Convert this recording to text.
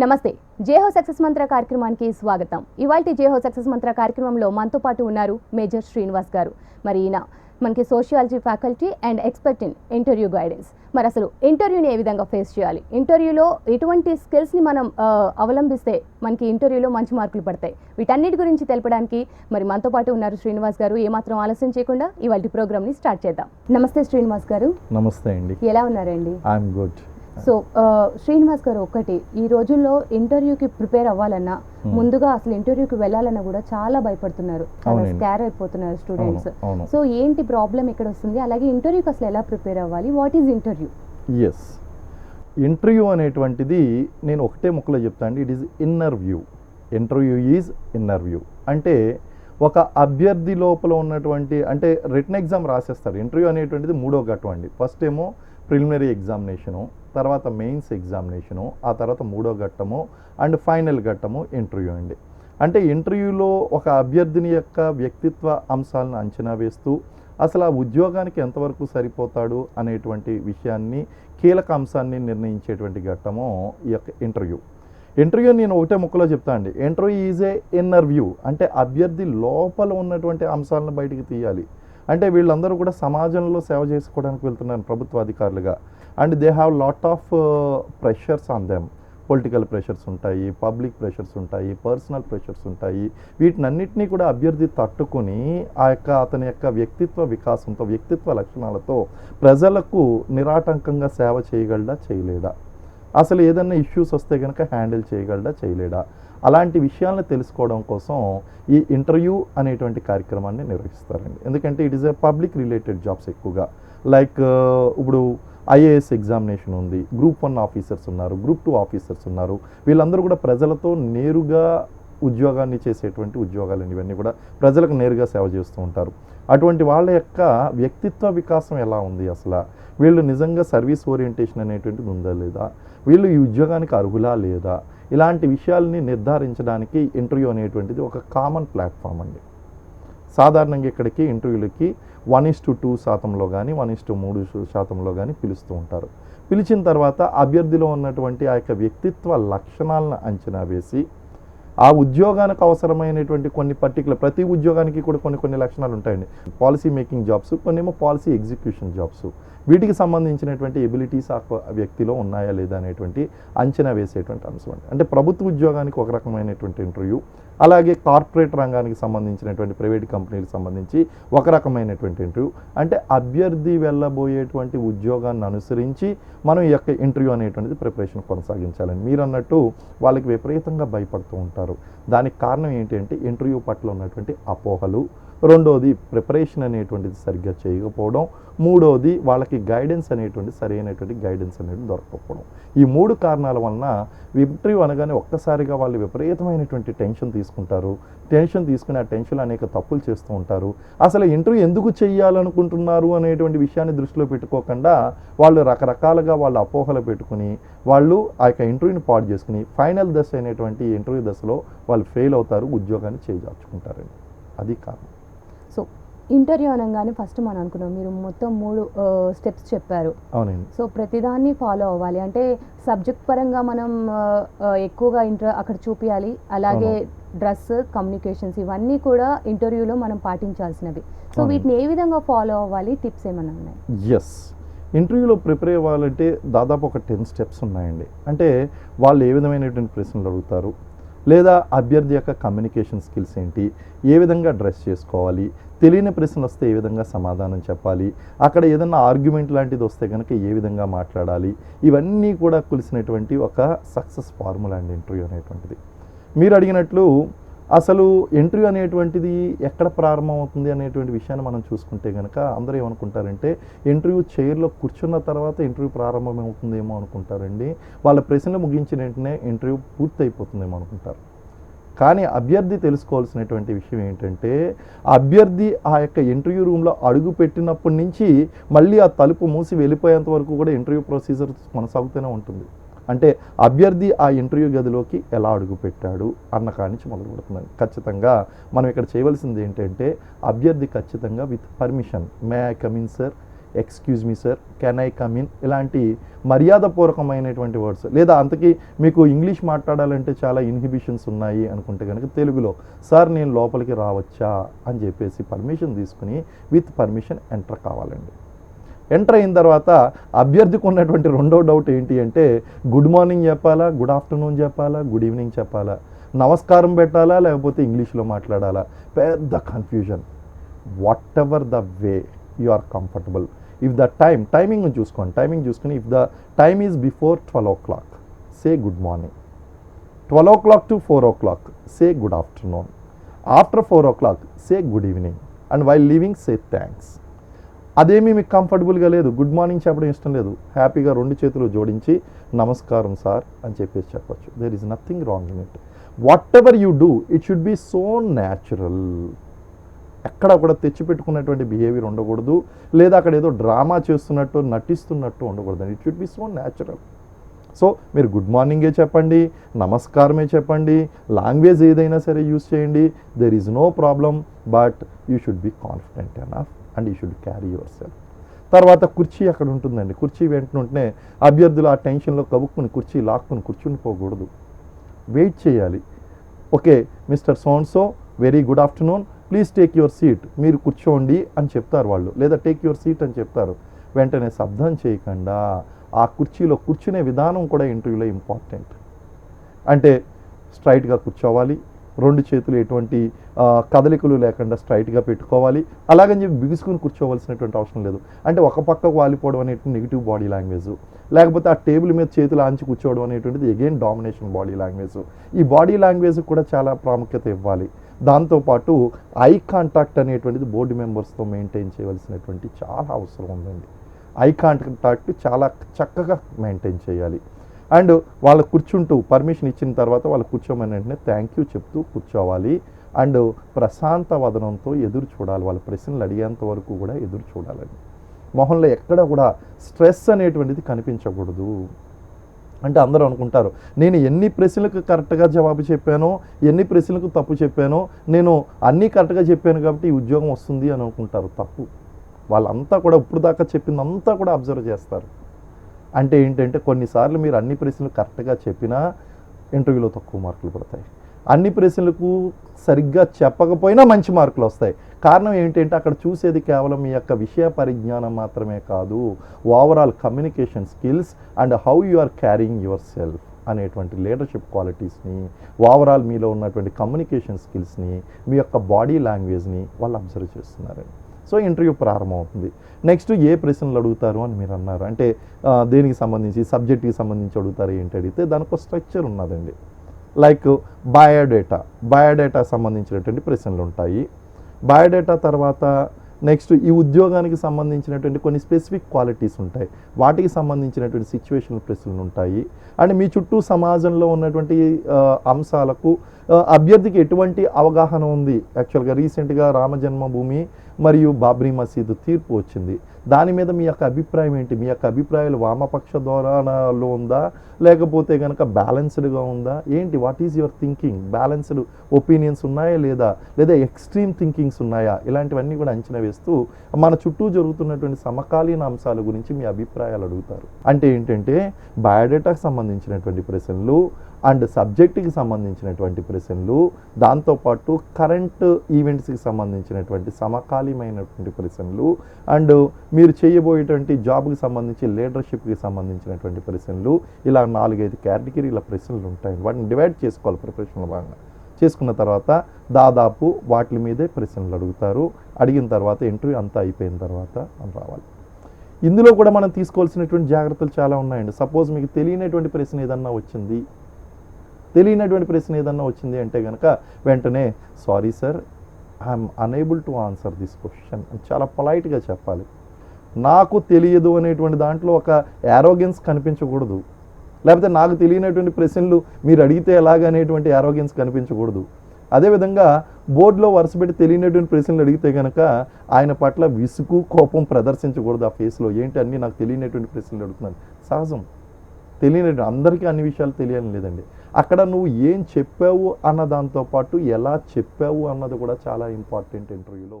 నమస్తే. జేహో సక్సెస్ మంత్ర కార్యక్రమానికి స్వాగతం. ఇవాళ జేహో సక్సెస్ మంత్ర కార్యక్రమంలో మనతో పాటు ఉన్నారు మేజర్ శ్రీనివాస్ గారు. మరి ఈయన మనకి sociology faculty and expert in interview guidance. మరి అసలు ఇంటర్వ్యూని ఏ విధంగా ఫేస్ చేయాలి? ఇంటర్వ్యూలో ఎటువంటి స్కిల్స్ని మనం అవలంబిస్తే మనకి ఇంటర్వ్యూలో మంచి మార్కులు పడతాయి. వీటన్నిటి గురించి తెలపడానికి మరి మనతో పాటు ఉన్నారు శ్రీనివాస్ గారు. ఏమాత్రం ఆలస్యం చేయకుండా ఇవాళ ప్రోగ్రామ్ని స్టార్ట్ చేద్దాం. నమస్తే శ్రీనివాస్ గారు. నమస్తే అండి. ఎలా ఉన్నారండి? I'm good. సో శ్రీనివాస్ గారు ఒకటి ఈ రోజుల్లో ఇంటర్వ్యూకి ప్రిపేర్ అవ్వాలన్నా ముందుగా అసలు ఇంటర్వ్యూకి వెళ్ళాలన్నా కూడా చాలా భయపడుతున్నారు. స్కార్ అయిపోతున్నారు స్టూడెంట్స్. సో ఏంటి ప్రాబ్లం ఇక్కడ వస్తుంది అలాగే ఇంటర్వ్యూకి అసలు ఎలా ప్రిపేర్ అవ్వాలి? What is interview is interview అనేటువంటిది నేను ఒకటే ముక్కలో చెప్తాను అండి. It is inner view interview is inner view అంటే ఒక అభ్యర్థి లోపల ఉన్నటువంటి అంటే రిటర్న్ ఎగ్జామ్ రాసేస్తారు. ఇంటర్వ్యూ అనేటువంటిది మూడో ఘట్టం అండి. ఫస్ట్ ఏమో ప్రిలిమినరీ ఎగ్జామినేషను తర్వాత మెయిన్స్ ఎగ్జామినేషను ఆ తర్వాత మూడో ఘట్టము అండ్ ఫైనల్ ఘట్టము ఇంటర్వ్యూ అండి. అంటే ఇంటర్వ్యూలో ఒక అభ్యర్థిని యొక్క వ్యక్తిత్వ అంశాలను అంచనా వేస్తూ అసలు ఆ ఉద్యోగానికి ఎంతవరకు సరిపోతాడు అనేటువంటి విషయాన్ని కీలక అంశాన్ని నిర్ణయించేటువంటి ఘట్టము ఈ యొక్క ఇంటర్వ్యూ. ఇంటర్వ్యూ నేను ఒకటే ముక్కలో చెప్తా అండి. ఇంటర్వ్యూ ఈజ్ ఏ ఇన్నర్వ్యూ అంటే అభ్యర్థి లోపల ఉన్నటువంటి అంశాలను బయటికి తీయాలి. అంటే వీళ్ళందరూ కూడా సమాజంలో సేవ చేసుకోవడానికి వెళ్తున్నారు ప్రభుత్వ అధికారులుగా. And they have lot of pressures on them. Political pressures ఉంటాయి పబ్లిక్ ప్రెషర్స్ ఉంటాయి పర్సనల్ ప్రెషర్స్ ఉంటాయి. వీటినన్నిటినీ కూడా అభ్యర్థి తట్టుకొని ఆ యొక్క అతని యొక్క వ్యక్తిత్వ వికాసంతో వ్యక్తిత్వ లక్షణాలతో ప్రజలకు నిరాటంకంగా సేవ చేయగలడా చేయలేడా? అసలు ఏదైనా ఇష్యూస్ వస్తే కనుక హ్యాండిల్ చేయగలడా చేయలేడా? అలాంటి విషయాలను తెలుసుకోవడం కోసం ఈ ఇంటర్వ్యూ అనేటువంటి కార్యక్రమాన్ని నిర్వహిస్తారండి. ఎందుకంటే it is a public related jobs ఎక్కువగా. లైక్ uh, ఇప్పుడు ఐఏఎస్ ఎగ్జామినేషన్ ఉంది గ్రూప్ వన్ ఆఫీసర్స్ ఉన్నారు గ్రూప్ టూ ఆఫీసర్స్ ఉన్నారు. వీళ్ళందరూ కూడా ప్రజలతో నేరుగా ఉద్యోగాన్ని చేసేటువంటి ఉద్యోగాలు ఇవన్నీ కూడా ప్రజలకు నేరుగా సేవ చేస్తూ ఉంటారు. అటువంటి వాళ్ళ యొక్క వ్యక్తిత్వ వికాసం ఎలా ఉంది అసలు? వీళ్ళు నిజంగా సర్వీస్ ఓరియంటేషన్ అనేటువంటిది ఉందా లేదా? వీళ్ళు ఈ ఉద్యోగానికి అర్హులా లేదా? ఇలాంటి విషయాల్ని నిర్ధారించడానికి ఇంటర్వ్యూ అనేటువంటిది ఒక కామన్ ప్లాట్ఫామ్ అండి. సాధారణంగా ఇక్కడికి ఇంటర్వ్యూలకి వన్ ఇస్ టు టూ శాతంలో కానీ వన్ ఇస్ టు మూడు శాతంలో కానీ పిలుస్తూ ఉంటారు. పిలిచిన తర్వాత అభ్యర్థిలో ఉన్నటువంటి ఆ యొక్క వ్యక్తిత్వ లక్షణాలను అంచనా వేసి ఆ ఉద్యోగానికి అవసరమైనటువంటి కొన్ని పర్టికులర్ ప్రతి ఉద్యోగానికి కూడా కొన్ని కొన్ని లక్షణాలు ఉంటాయండి. పాలసీ మేకింగ్ జాబ్స్ కొన్ని ఏమో పాలసీ ఎగ్జిక్యూషన్ జాబ్స్ వీటికి సంబంధించినటువంటి ఎబిలిటీస్ ఆ వ్యక్తిలో ఉన్నాయా లేదా అనేటువంటి అంచనా వేసేటువంటి అంశం అండి. అంటే ప్రభుత్వ ఉద్యోగానికి ఒక రకమైనటువంటి ఇంటర్వ్యూ అలాగే కార్పొరేట్ రంగానికి సంబంధించినటువంటి ప్రైవేట్ కంపెనీలకు సంబంధించి ఒక రకమైనటువంటి ఇంటర్వ్యూ అంటే అభ్యర్థి వెళ్ళబోయేటువంటి ఉద్యోగాన్ని అనుసరించి మనం ఈ యొక్క ఇంటర్వ్యూ అనేటువంటిది ప్రిపరేషన్ కొనసాగించాలని మీరు అన్నట్టు వాళ్ళకి విపరీతంగా భయపడుతూ ఉంటారు. దానికి కారణం ఏంటంటే ఇంటర్వ్యూ పట్ల ఉన్నటువంటి అపోహలు రెండోది ప్రిపరేషన్ అనేటువంటిది సరిగ్గా చేయకపోవడం. మూడోది వాళ్ళకి గైడెన్స్ అనేటువంటి సరైనటువంటి గైడెన్స్ అనేది దొరకకపోవడం. ఈ మూడు కారణాల వలన ఇంటర్వ్యూ అనగానే ఒక్కసారిగా వాళ్ళు విపరీతమైనటువంటి టెన్షన్ తీసుకుంటారు. టెన్షన్ తీసుకుని ఆ టెన్షన్ అనేక తప్పులు చేస్తూ ఉంటారు. అసలు ఇంటర్వ్యూ ఎందుకు చేయాలనుకుంటున్నారు అనేటువంటి విషయాన్ని దృష్టిలో పెట్టుకోకుండా వాళ్ళు రకరకాలుగా వాళ్ళు అపోహలు పెట్టుకుని వాళ్ళు ఆ యొక్క ఇంటర్వ్యూని పాడు చేసుకుని ఫైనల్ దశ అనేటువంటి ఇంటర్వ్యూ దశలో వాళ్ళు ఫెయిల్ అవుతారు ఉద్యోగాన్ని చేజార్చుకుంటారండి. అది కారణం. ఇంటర్వ్యూ అనగానే ఫస్ట్ మనం అనుకున్నాం. మీరు మొత్తం మూడు స్టెప్స్ చెప్పారు. అవునండి. సో ప్రతిదాన్ని ఫాలో అవ్వాలి. అంటే సబ్జెక్ట్ పరంగా మనం ఎక్కువగా ఇంటర్ అక్కడ చూపించాలి అలాగే డ్రెస్ కమ్యూనికేషన్స్ ఇవన్నీ కూడా ఇంటర్వ్యూలో మనం పాటించాల్సినవి. సో. వీటిని ఏ విధంగా ఫాలో అవ్వాలి? టిప్స్ ఏమైనా ఉన్నాయి? ఎస్ ఇంటర్వ్యూలో ప్రిపేర్ అవ్వాలంటే దాదాపు ఒక టెన్ స్టెప్స్ ఉన్నాయండి. అంటే వాళ్ళు ఏ విధమైనటువంటి ప్రశ్నలు అడుగుతారు? లేదా అభ్యర్థి యొక్క కమ్యూనికేషన్ స్కిల్స్ ఏంటి ఏ విధంగా డ్రెస్ చేసుకోవాలి తెలియని ప్రశ్నలు వస్తే ఏ విధంగా సమాధానం చెప్పాలి అక్కడ ఏదన్నా ఆర్గ్యుమెంట్ లాంటిది వస్తే కనుక ఏ విధంగా మాట్లాడాలి ఇవన్నీ కూడా కొలిసినటువంటి ఒక సక్సెస్ ఫార్ములా అండి ఇంటర్వ్యూ అనేటువంటిది. మీరు అడిగినట్లు అసలు ఇంటర్వ్యూ అనేటువంటిది ఎక్కడ ప్రారంభం అవుతుంది అనేటువంటి విషయాన్ని మనం చూసుకుంటే కనుక అందరూ ఏమనుకుంటారంటే ఇంటర్వ్యూ చైర్లో కూర్చున్న తర్వాత ఇంటర్వ్యూ ప్రారంభమవుతుందేమో అనుకుంటారండి. వాళ్ళ ప్రశ్నలు ముగించిన వెంటనే ఇంటర్వ్యూ పూర్తయిపోతుందేమో అనుకుంటారు. కానీ అభ్యర్థి తెలుసుకోవాల్సినటువంటి విషయం ఏంటంటే అభ్యర్థి ఆ యొక్క ఇంటర్వ్యూ రూమ్లో అడుగు పెట్టినప్పటి నుంచి మళ్ళీ ఆ తలుపు మూసి వెళ్ళిపోయేంత వరకు కూడా ఇంటర్వ్యూ ప్రొసీజర్ కొనసాగుతూనే ఉంటుంది. అంటే అభ్యర్థి ఆ ఇంటర్వ్యూ గదిలోకి ఎలా అడుగుపెట్టాడు అన్న కాడి నుంచి మొదలు పెడుతుంది ఖచ్చితంగా మనం ఇక్కడ చేయవలసింది ఏంటంటే అభ్యర్థి ఖచ్చితంగా with permission may I come in sir excuse me sir can I come in ఇలాంటి మర్యాదపూర్వకమైనటువంటి వర్డ్స్ లేదా అంతకీ మీకు ఇంగ్లీష్ మాట్లాడాలంటే చాలా ఇన్హిబిషన్స్ ఉన్నాయి అనుకుంటే కనుక తెలుగులో సార్ నేను లోపలికి రావచ్చా? అని చెప్పేసి పర్మిషన్ తీసుకుని విత్ పర్మిషన్ ఎంటర్ కావాలండి. ఎంటర్ అయిన తర్వాత అభ్యర్థికి ఉన్నటువంటి రెండో డౌట్ ఏంటి అంటే గుడ్ మార్నింగ్ చెప్పాలా గుడ్ ఆఫ్టర్నూన్ చెప్పాలా గుడ్ ఈవినింగ్ చెప్పాలా? నమస్కారం పెట్టాలా లేకపోతే ఇంగ్లీష్లో మాట్లాడాలా? పెద్ద confusion whatever the way you are comfortable if the time timing చూసుకోండి. టైమింగ్ చూసుకుని if the time is before twelve o'clock say good morning twelve o'clock to four o'clock say good afternoon after four o'clock say good evening and while leaving say thanks అదేమీ మీకు కంఫర్టబుల్గా లేదు. Good morning చెప్పడం ఇష్టం లేదు. హ్యాపీగా రెండు చేతులు జోడించి నమస్కారం సార్ అని చెప్పేసి చెప్పచ్చు. There is nothing wrong in it whatever you do it should be so natural ఎక్కడ కూడా తెచ్చిపెట్టుకున్నటువంటి బిహేవియర్ ఉండకూడదు. లేదా అక్కడ ఏదో డ్రామా చేస్తున్నట్టు నటిస్తున్నట్టు ఉండకూడదు. It should be so natural so మీరు గుడ్ మార్నింగే చెప్పండి నమస్కారమే చెప్పండి లాంగ్వేజ్ ఏదైనా సరే యూస్ చేయండి. There is no problem but you should be confident enough and you should carry yourself తర్వాత కుర్చీ అక్కడ ఉంటుందండి. కుర్చీ వెంటనే అభ్యర్థులు ఆ టెన్షన్లో కబుక్కుని కుర్చీ లాక్కుని కూర్చుని పోకూడదు. వెయిట్ చేయాలి. Okay Mister so and so very good afternoon. Please take your seat. మీరు కూర్చోండి అని చెప్తారు వాళ్ళు. లేదా టేక్ యువర్ సీట్ అని చెప్తారు. వెంటనే శబ్దం చేయకుండా ఆ కుర్చీలో కూర్చునే విధానం కూడా ఇంటర్వ్యూలో ఇంపార్టెంట్ అంటే స్ట్రైట్గా కూర్చోవాలి. రెండు చేతులు ఎటువంటి కదలికలు లేకుండా స్ట్రైట్గా పెట్టుకోవాలి. అలాగని చెప్పి బిగుసుకుని కూర్చోవలసినటువంటి అవసరం లేదు. అంటే ఒక పక్క వాలిపోవడం అనేటువంటి నెగిటివ్ బాడీ లాంగ్వేజ్. లేకపోతే ఆ టేబుల్ మీద చేతులు ఆంచి కూర్చోవడం అనేటువంటిది అగైన్ డామినేషన్ బాడీ లాంగ్వేజ్. ఈ బాడీ లాంగ్వేజ్ కూడా చాలా ప్రాముఖ్యత ఇవ్వాలి. దాంతోపాటు ఐ కాంటాక్ట్ అనేటువంటిది బోర్డు మెంబర్స్తో మెయింటైన్ చేయవలసినటువంటి చాలా అవసరం ఉందండి. ఐ కాంటాక్ట్ చాలా చక్కగా మెయింటైన్ చేయాలి. అండ్ వాళ్ళు కూర్చుంటూ పర్మిషన్ ఇచ్చిన తర్వాత వాళ్ళు కూర్చోమని వెంటనే థ్యాంక్ యూ చెప్తూ కూర్చోవాలి. అండ్ ప్రశాంత వదనంతో ఎదురు చూడాలి. వాళ్ళ ప్రశ్నలు అడిగేంత వరకు కూడా ఎదురు చూడాలండి. మొహంలో ఎక్కడ కూడా స్ట్రెస్ అనేటువంటిది కనిపించకూడదు. అంటే అందరూ అనుకుంటారు నేను ఎన్ని ప్రశ్నలకు కరెక్ట్గా జవాబు చెప్పానో ఎన్ని ప్రశ్నలకు తప్పు చెప్పానో నేను అన్నీ కరెక్ట్గా చెప్పాను కాబట్టి ఈ ఉద్యోగం వస్తుంది అని అనుకుంటారు తప్పు. వాళ్ళంతా కూడా ఇప్పుడు దాకా చెప్పిందంతా కూడా అబ్జర్వ్ చేస్తారు. అంటే ఏంటంటే కొన్నిసార్లు మీరు అన్ని ప్రశ్నలు కరెక్ట్గా చెప్పినా ఇంటర్వ్యూలో తక్కువ మార్కులు పడతాయి. అన్ని ప్రశ్నలకు సరిగ్గా చెప్పకపోయినా మంచి మార్కులు వస్తాయి. కారణం ఏంటంటే అక్కడ చూసేది కేవలం మీ యొక్క విషయ పరిజ్ఞానం మాత్రమే కాదు overall communication skills and how you are carrying yourself అనేటువంటి లీడర్షిప్ క్వాలిటీస్ని ఓవరాల్ మీలో ఉన్నటువంటి కమ్యూనికేషన్ స్కిల్స్ని మీ యొక్క బాడీ లాంగ్వేజ్ని వాళ్ళు అబ్జర్వ్ చేస్తున్నారండి. సో ఇంటర్వ్యూ ప్రారంభమవుతుంది. నెక్స్ట్ ఏ ప్రశ్నలు అడుగుతారు అని మీరు అన్నారు. అంటే దేనికి సంబంధించి సబ్జెక్ట్కి సంబంధించి అడుగుతారు ఏంటి అడిగితే దానికి ఒక స్ట్రక్చర్ ఉన్నదండి. Like biodata. బయోడేటా సంబంధించినటువంటి ప్రశ్నలు ఉంటాయి. బయోడేటా తర్వాత నెక్స్ట్ ఈ ఉద్యోగానికి సంబంధించినటువంటి కొన్ని స్పెసిఫిక్ క్వాలిటీస్ ఉంటాయి. వాటికి సంబంధించినటువంటి సిచ్యువేషన్ ప్రశ్నలు ఉంటాయి. అండ్ మీ చుట్టూ సమాజంలో ఉన్నటువంటి అంశాలకు అభ్యర్థికి ఎటువంటి అవగాహన ఉంది? యాక్చువల్గా రీసెంట్గా రామజన్మభూమి మరియు బాబ్రీ మసీదు తీర్పు వచ్చింది. దాని మీద మీ యొక్క అభిప్రాయం ఏంటి? మీ యొక్క అభిప్రాయాలు వామపక్ష ధోరణలో ఉందా? లేకపోతే కనుక బ్యాలెన్స్డ్గా ఉందా? ఏంటి? What is your thinking balanced opinions ఉన్నాయా లేదా? లేదా ఎక్స్ట్రీమ్ థింకింగ్స్ ఉన్నాయా? ఇలాంటివన్నీ కూడా అంచనా వేస్తూ మన చుట్టూ జరుగుతున్నటువంటి సమకాలీన అంశాల గురించి మీ అభిప్రాయాలు అడుగుతారు. అంటే ఏంటంటే బయోడేటాకు సంబంధించినటువంటి ప్రశ్నలు అండ్ సబ్జెక్టుకి సంబంధించినటువంటి ప్రశ్నలు దాంతోపాటు కరెంట్ ఈవెంట్స్కి సంబంధించినటువంటి సమకాలీమైనటువంటి ప్రశ్నలు అండ్ మీరు చేయబోయేటువంటి జాబ్కి సంబంధించి లీడర్షిప్కి సంబంధించినటువంటి ప్రశ్నలు ఇలా నాలుగైదు కేటగిరీల ప్రశ్నలు ఉంటాయి. వాటిని డివైడ్ చేసుకోవాలి ప్రిపరేషన్లో భాగంగా. చేసుకున్న తర్వాత దాదాపు వాటి మీదే ప్రశ్నలు అడుగుతారు. అడిగిన తర్వాత ఇంటర్వ్యూ అంతా అయిపోయిన తర్వాత మనం రావాలి. ఇందులో కూడా మనం తీసుకోవాల్సినటువంటి జాగ్రత్తలు చాలా ఉన్నాయండి. సపోజ్ మీకు తెలియనటువంటి ప్రశ్న ఏదన్నా వచ్చింది తెలియనటువంటి ప్రశ్న ఏదన్నా వచ్చింది అంటే కనుక వెంటనే sorry sir I'm unable to answer this question చాలా పొలైట్గా చెప్పాలి. నాకు తెలియదు అనేటువంటి దాంట్లో ఒక యారోగెన్స్ కనిపించకూడదు. లేకపోతే నాకు తెలియనటువంటి ప్రశ్నలు మీరు అడిగితే ఎలాగనేటువంటి యారోగెన్స్ కనిపించకూడదు. అదేవిధంగా బోర్డులో వరుస పెట్టి తెలియనటువంటి ప్రశ్నలు అడిగితే కనుక ఆయన పట్ల విసుగు కోపం ప్రదర్శించకూడదు ఆ ఫేస్లో ఏంటి అన్నీ నాకు తెలియనటువంటి ప్రశ్నలు అడుగుతున్నాను. సహజం. తెలియనటువంటి అందరికీ అన్ని విషయాలు తెలియాలని లేదండి. అక్కడ నువ్వు ఏం చెప్పావు అన్న దాంతో పాటు ఎలా చెప్పావు అన్నది కూడా చాలా ఇంపార్టెంట్ ఇంటర్వ్యూలో.